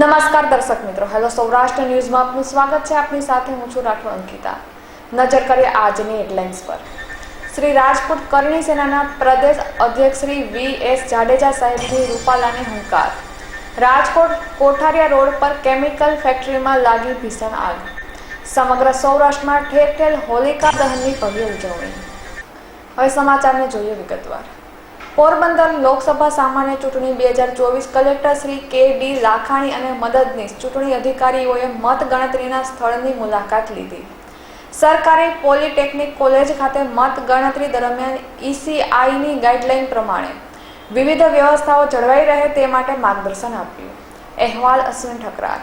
નમસ્કાર દર્શક મિત્રો. હેલો સૌરાષ્ટ્ર ન્યૂઝમાં આપનું સ્વાગત છે. આપની સાથે હું છું રાઠોડ અંકિતા. નજર કરીએ આજની હેડલાઇન્સ પર. શ્રી રાજપૂત કરણી સેનાના પ્રદેશ અધ્યક્ષ શ્રી વી એસ જાડેજા સાહેબની રૂપાલાની હુંકાર. રાજકોટ કોઠારિયા રોડ પર કેમિકલ ફેક્ટરીમાં લાગી ભીષણ આગ. સમગ્ર સૌરાષ્ટ્રમાં ઠેર ઠેર હોલિકા દહનની ભવ્ય ઉજવણી. હવે સમાચારને જોઈએ વિગતવાર. પોરબંદર લોકસભા સામાન્ય ચૂંટણી બે હજાર ચોવીસ કલેક્ટર શ્રી કે ડી લાખાણી અને મદદનીશ ચૂંટણી અધિકારીઓએ મતગણતરીના સ્થળની મુલાકાત લીધી. સરકારી પોલિટેકનિક કોલેજ ખાતે મતગણતરી દરમિયાન ઈસીઆઈની ગાઈડલાઈન પ્રમાણે વિવિધ વ્યવસ્થાઓ જળવાઈ રહે તે માટે માર્ગદર્શન આપ્યું. અહેવાલ અશ્વિન ઠકરાર.